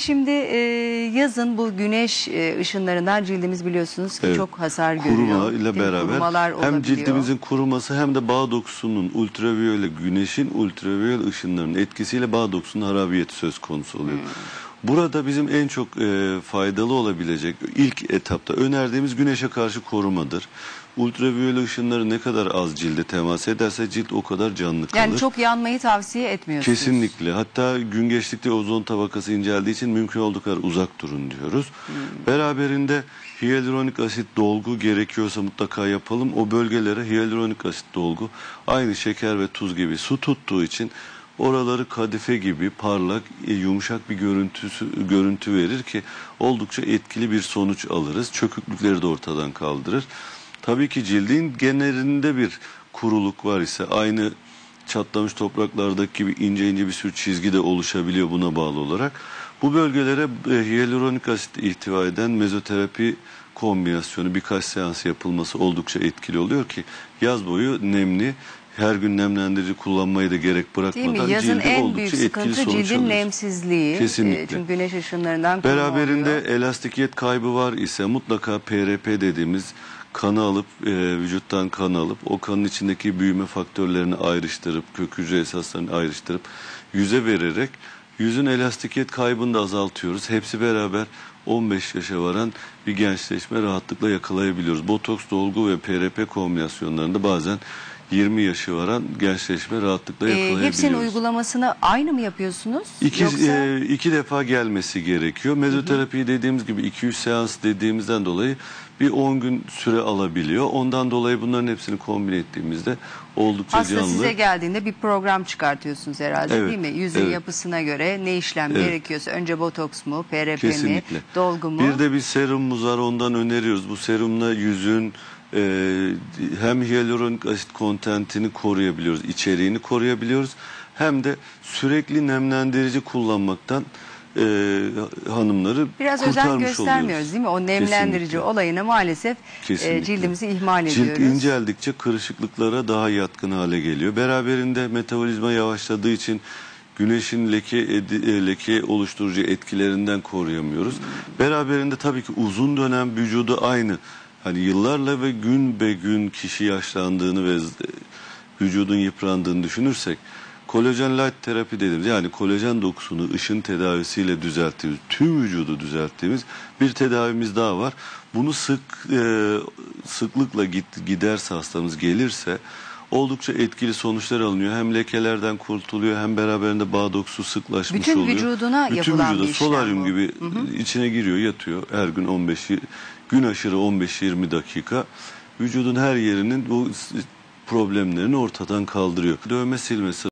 Şimdi e, yazın bu güneş e, ışınlarından cildimiz biliyorsunuz ki Evet. çok hasar görüyor. Kuruma Değil ile mi? beraber Kurumalar hem olabiliyor. cildimizin kuruması hem de bağ dokusunun ultraviyole güneşin ultraviyole ışınlarının etkisiyle bağ dokusunun harabiyeti söz konusu oluyor. Hmm. Burada bizim en çok e, faydalı olabilecek ilk etapta önerdiğimiz güneşe karşı korumadır. Ultraviyole ışınları ne kadar az cilde temas ederse cilt o kadar canlı kalır. Yani çok yanmayı tavsiye etmiyorsunuz. Kesinlikle. Hatta gün geçtikçe ozon tabakası inceldiği için mümkün olduğu kadar uzak durun diyoruz. Beraberinde hyaluronik asit dolgu gerekiyorsa mutlaka yapalım. O bölgelere hyaluronik asit dolgu aynı şeker ve tuz gibi su tuttuğu için oraları kadife gibi parlak, e, yumuşak bir görüntüsü görüntü verir ki oldukça etkili bir sonuç alırız. Çöküklükleri de ortadan kaldırır. Tabii ki cildin genelinde bir kuruluk var ise aynı çatlamış topraklardaki gibi ince ince bir sürü çizgi de oluşabiliyor buna bağlı olarak. Bu bölgelere e, hyaluronik asit ihtiva eden mezoterapi kombinasyonu birkaç seans yapılması oldukça etkili oluyor ki yaz boyu nemli her gün nemlendirici kullanmayı da gerek Değil bırakmadan mi? Yazın cilde en büyük sıkıntı cildin nemsizliği. Kesinlikle. E, Çünkü güneş ışınlarından Beraberinde elastikiyet kaybı var ise mutlaka PRP dediğimiz kanı alıp e, vücuttan kan alıp o kanın içindeki büyüme faktörlerini ayrıştırıp kök hücre esaslarını ayrıştırıp yüze vererek yüzün elastikiyet kaybını da azaltıyoruz. Hepsi beraber 15 yaşa varan bir gençleşme rahatlıkla yakalayabiliyoruz. Botoks dolgu ve PRP kombinasyonlarında bazen 20 yaşı varan gençleşme rahatlıkla E, yakalayabiliyoruz. hepsinin uygulamasını aynı mı yapıyorsunuz? İki, Yoksa e, iki defa gelmesi gerekiyor. Mezoterapi dediğimiz gibi 200 seans dediğimizden dolayı bir 10 gün süre alabiliyor. Ondan dolayı bunların hepsini kombin ettiğimizde oldukça hasta canlı. size geldiğinde bir program çıkartıyorsunuz herhalde Evet, değil mi? Yüzün evet. yapısına göre ne işlem Evet. gerekiyorsa önce botoks mu, PRP Kesinlikle. mi, dolgu mu? Bir de bir serumumuz var ondan öneriyoruz. Bu serumla yüzün e, hem hyaluronik asit kontentini koruyabiliyoruz, içeriğini koruyabiliyoruz. Hem de sürekli nemlendirici kullanmaktan e, hanımları Biraz özen kurtarmış göstermiyoruz oluyoruz. değil mi? O nemlendirici Kesinlikle. olayını maalesef e, Kesinlikle. cildimizi ihmal Cilt ediyoruz. inceldikçe kırışıklıklara daha yatkın hale geliyor. Beraberinde metabolizma yavaşladığı için güneşin leke edi- e, leke oluşturucu etkilerinden koruyamıyoruz. Beraberinde tabii ki uzun dönem vücudu aynı. Hani yıllarla ve gün be gün kişi yaşlandığını ve vücudun yıprandığını düşünürsek kolajen light terapi dediğimiz yani kolajen dokusunu ışın tedavisiyle düzelttiğimiz, tüm vücudu düzelttiğimiz bir tedavimiz daha var. Bunu sık e, sıklıkla git, giderse hastamız gelirse oldukça etkili sonuçlar alınıyor. Hem lekelerden kurtuluyor hem beraberinde bağ dokusu sıklaşmış Bütün oluyor. vücuduna Bütün yapılan vücuda bir solaryum bu. gibi içine giriyor yatıyor her gün 15 gün aşırı 15-20 dakika vücudun her yerinin bu problemlerini ortadan kaldırıyor. Dövme silmesi